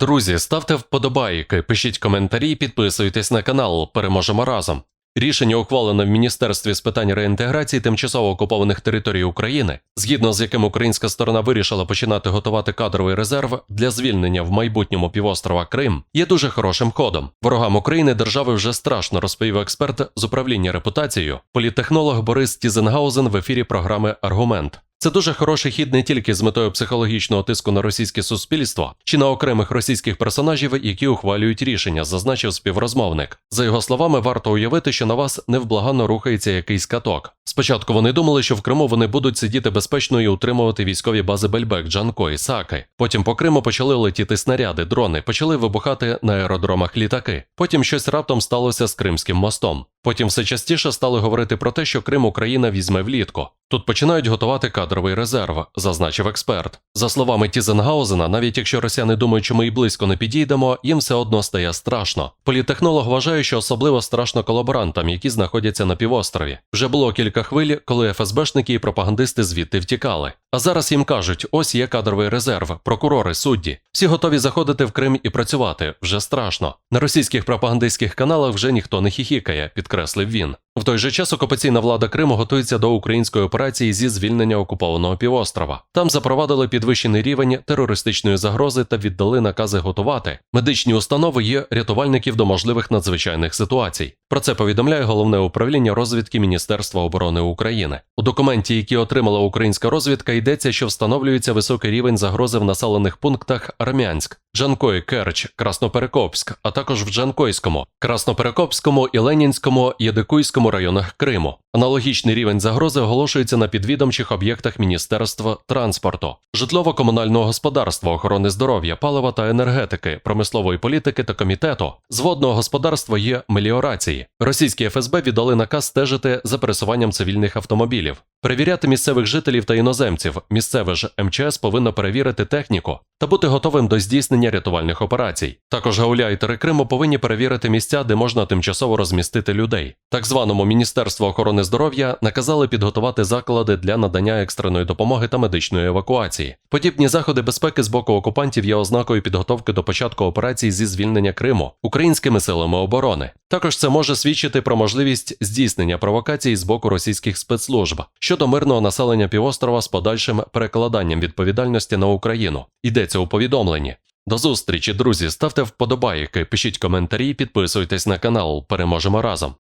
Друзі, ставте вподобайки, пишіть коментарі, підписуйтесь на канал. Переможемо разом. Рішення ухвалене в Міністерстві з питань реінтеграції тимчасово окупованих територій України, згідно з яким українська сторона вирішила починати готувати кадровий резерв для звільнення в майбутньому півострова Крим, є дуже хорошим ходом. Ворогам України держави вже страшно розповів експерт з управління репутацією, політтехнолог Борис Тізенгаузен в ефірі програми Аргумент. Це дуже хороший хід не тільки з метою психологічного тиску на російське суспільство чи на окремих російських персонажів, які ухвалюють рішення, зазначив співрозмовник. За його словами, варто уявити, що на вас невблаганно рухається якийсь каток. Спочатку вони думали, що в Криму вони будуть сидіти безпечно і утримувати військові бази Бельбек, Джанко і Саки. Потім по Криму почали летіти снаряди, дрони, почали вибухати на аеродромах літаки. Потім щось раптом сталося з Кримським мостом. Потім все частіше стали говорити про те, що Крим Україна візьме влітку. Тут починають готувати кадровий резерв, зазначив експерт. За словами Тізенгаузена, навіть якщо росіяни думають, що ми і близько не підійдемо, їм все одно стає страшно. Політехнолог вважає, що особливо страшно колаборантам, які знаходяться на півострові. Вже було кілька хвиль, коли ФСБшники і пропагандисти звідти втікали. А зараз їм кажуть: ось є кадровий резерв, прокурори, судді. Всі готові заходити в Крим і працювати. Вже страшно. На російських пропагандистських каналах вже ніхто не хіхікає, підкреслив він. В той же час окупаційна влада Криму готується до української операції зі звільнення окупованого півострова. Там запровадили підвищений рівень терористичної загрози та віддали накази готувати медичні установи є рятувальників до можливих надзвичайних ситуацій. Про це повідомляє головне управління розвідки Міністерства оборони України. У документі, який отримала українська розвідка, йдеться, що встановлюється високий рівень загрози в населених пунктах Армянськ, Джанкой, Керч, Красноперекопськ, а також в Джанкойському, Красноперекопському і Ленінському Єдикуйському районах Криму. Аналогічний рівень загрози оголошується на підвідомчих об'єктах Міністерства транспорту, житлово-комунального господарства, охорони здоров'я, палива та енергетики, промислової політики та комітету. З водного господарства є меліорації. Російські ФСБ віддали наказ стежити за пересуванням цивільних автомобілів, перевіряти місцевих жителів та іноземців. Місцеве ж МЧС повинно перевірити техніку та бути готовим до здійснення рятувальних операцій. Також гауляйтери Криму повинні перевірити місця, де можна тимчасово розмістити людей. Так званому Міністерству охорони здоров'я наказали підготувати заклади для надання екстреної допомоги та медичної евакуації. Подібні заходи безпеки з боку окупантів є ознакою підготовки до початку операцій зі звільнення Криму українськими силами оборони. Також це може свідчити про можливість здійснення провокацій з боку російських спецслужб щодо мирного населення півострова з подальшим перекладанням відповідальності на Україну. Йдеться у повідомленні. До зустрічі, друзі. Ставте вподобайки, пишіть коментарі, підписуйтесь на канал. Переможемо разом.